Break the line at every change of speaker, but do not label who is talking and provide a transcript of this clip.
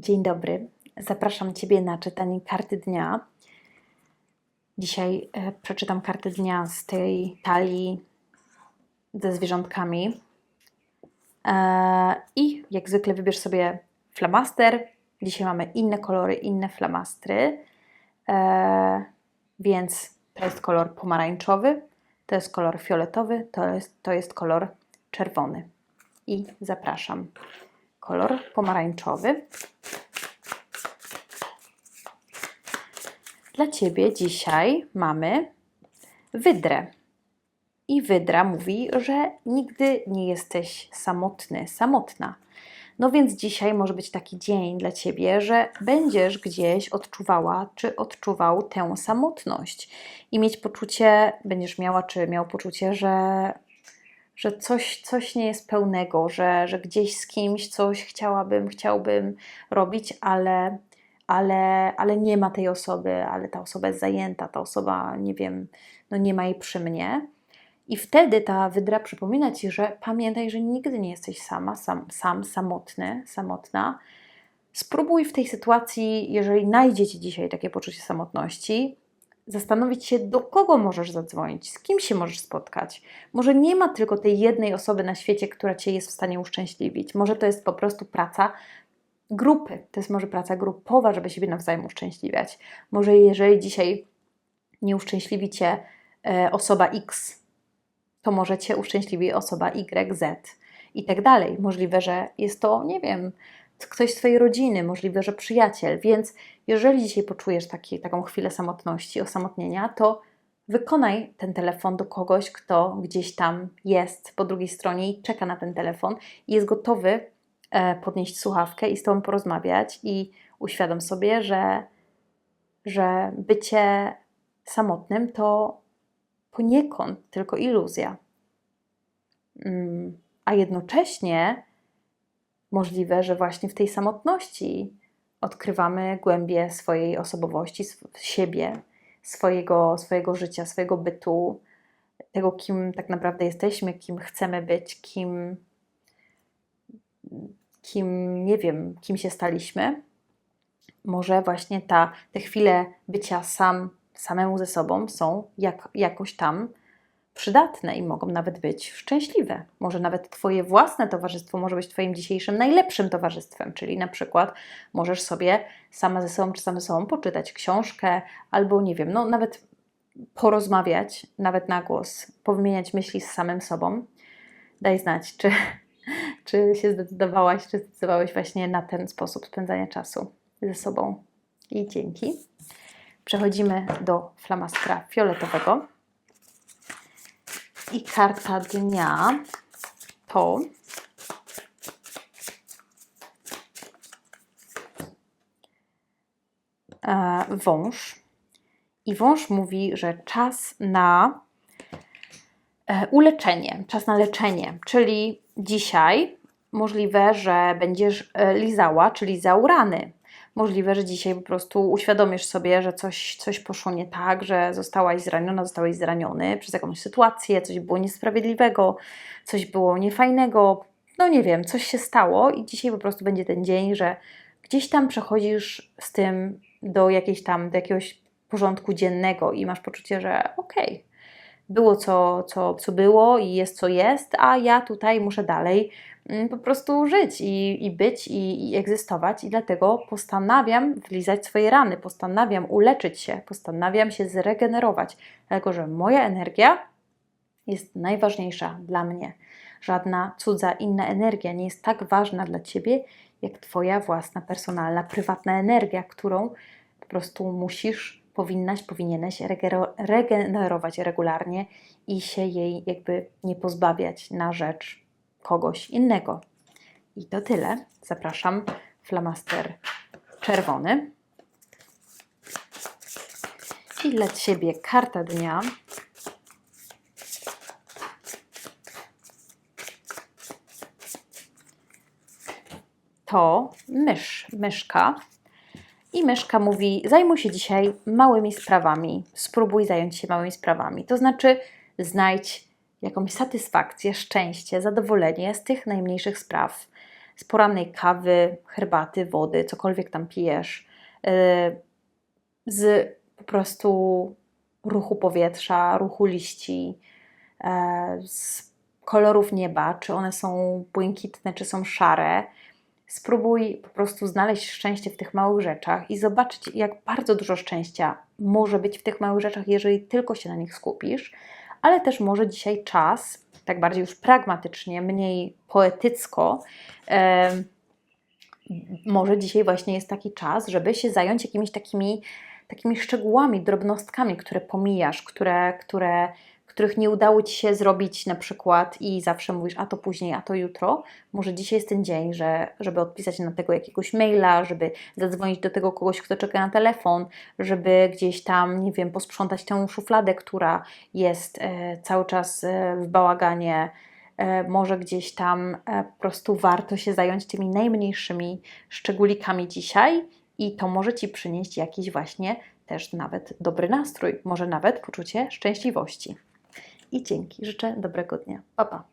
Dzień dobry. Zapraszam Ciebie na czytanie karty dnia. Dzisiaj e, przeczytam kartę dnia z tej talii ze zwierzątkami. E, I jak zwykle wybierz sobie flamaster. Dzisiaj mamy inne kolory, inne flamastry. E, więc to jest kolor pomarańczowy, to jest kolor fioletowy, to jest, to jest kolor czerwony. I zapraszam. Kolor pomarańczowy. Dla Ciebie dzisiaj mamy wydrę. I wydra mówi, że nigdy nie jesteś samotny, samotna. No więc dzisiaj może być taki dzień dla Ciebie, że będziesz gdzieś odczuwała czy odczuwał tę samotność i mieć poczucie, będziesz miała czy miał poczucie, że, że coś, coś nie jest pełnego, że, że gdzieś z kimś coś chciałabym, chciałbym robić, ale, ale, ale nie ma tej osoby, ale ta osoba jest zajęta, ta osoba, nie wiem, no nie ma jej przy mnie. I wtedy ta wydra przypomina ci, że pamiętaj, że nigdy nie jesteś sama, sam, sam samotny, samotna. Spróbuj w tej sytuacji, jeżeli znajdzie ci dzisiaj takie poczucie samotności, zastanowić się, do kogo możesz zadzwonić, z kim się możesz spotkać. Może nie ma tylko tej jednej osoby na świecie, która cię jest w stanie uszczęśliwić. Może to jest po prostu praca grupy. To jest może praca grupowa, żeby siebie nawzajem uszczęśliwiać. Może jeżeli dzisiaj nie uszczęśliwi cię e, osoba X, to może cię uszczęśliwi osoba Y, Z i tak dalej. Możliwe, że jest to, nie wiem, ktoś z Twojej rodziny, możliwe, że przyjaciel. Więc jeżeli dzisiaj poczujesz taki, taką chwilę samotności, osamotnienia, to wykonaj ten telefon do kogoś, kto gdzieś tam jest po drugiej stronie i czeka na ten telefon i jest gotowy e, podnieść słuchawkę i z Tobą porozmawiać i uświadom sobie, że, że bycie samotnym to poniekąd tylko iluzja. Mm, a jednocześnie możliwe, że właśnie w tej samotności odkrywamy głębie swojej osobowości, siebie, swojego, swojego życia, swojego bytu, tego, kim tak naprawdę jesteśmy, kim chcemy być, kim, kim nie wiem, kim się staliśmy. Może właśnie ta, te chwile bycia sam, samemu ze sobą są jak, jakoś tam przydatne i mogą nawet być szczęśliwe. Może nawet Twoje własne towarzystwo może być Twoim dzisiejszym najlepszym towarzystwem, czyli na przykład możesz sobie sama ze sobą czy sam ze sobą poczytać książkę albo nie wiem, no nawet porozmawiać, nawet na głos, powymieniać myśli z samym sobą. Daj znać, czy, czy się zdecydowałaś, czy zdecydowałeś właśnie na ten sposób spędzania czasu ze sobą. I dzięki. Przechodzimy do flamastra fioletowego. I karta dnia to e, wąż. I wąż mówi, że czas na e, uleczenie, czas na leczenie, czyli dzisiaj możliwe, że będziesz e, lizała, czyli lizał rany możliwe, że dzisiaj po prostu uświadomisz sobie, że coś, coś poszło nie tak, że zostałaś zraniona, zostałeś zraniony przez jakąś sytuację, coś było niesprawiedliwego, coś było niefajnego, no nie wiem, coś się stało i dzisiaj po prostu będzie ten dzień, że gdzieś tam przechodzisz z tym do jakiejś tam, do jakiegoś porządku dziennego i masz poczucie, że okej, okay, było co, co, co było i jest co jest, a ja tutaj muszę dalej Mm, po prostu żyć i, i być i, i egzystować, i dlatego postanawiam wlizać swoje rany, postanawiam uleczyć się, postanawiam się zregenerować, dlatego że moja energia jest najważniejsza dla mnie. Żadna cudza inna energia nie jest tak ważna dla ciebie, jak Twoja własna, personalna, prywatna energia, którą po prostu musisz, powinnaś, powinieneś regenerować regularnie i się jej jakby nie pozbawiać na rzecz kogoś innego. I to tyle. Zapraszam. Flamaster czerwony. I dla Ciebie karta dnia. To mysz, myszka. I myszka mówi: Zajmuj się dzisiaj małymi sprawami. Spróbuj zająć się małymi sprawami. To znaczy, znajdź jakąś satysfakcję, szczęście, zadowolenie z tych najmniejszych spraw. z porannej kawy, herbaty, wody, cokolwiek tam pijesz, yy, z po prostu ruchu powietrza, ruchu liści, yy, z kolorów nieba, czy one są błękitne, czy są szare. Spróbuj po prostu znaleźć szczęście w tych małych rzeczach i zobaczyć, jak bardzo dużo szczęścia może być w tych małych rzeczach, jeżeli tylko się na nich skupisz, ale też może dzisiaj czas, tak bardziej już pragmatycznie, mniej poetycko, em, może dzisiaj właśnie jest taki czas, żeby się zająć jakimiś takimi, takimi szczegółami, drobnostkami, które pomijasz, które, które, których nie udało Ci się zrobić na przykład i zawsze mówisz, a to później, a to jutro. Może dzisiaj jest ten dzień, że, żeby odpisać na tego jakiegoś maila, żeby zadzwonić do tego kogoś, kto czeka na telefon, żeby gdzieś tam, nie wiem, posprzątać tę szufladę, która jest e, cały czas e, w bałaganie. E, może gdzieś tam e, po prostu warto się zająć tymi najmniejszymi szczególikami dzisiaj i to może Ci przynieść jakiś właśnie też nawet dobry nastrój, może nawet poczucie szczęśliwości. I dzięki. Życzę dobrego dnia. Pa, pa.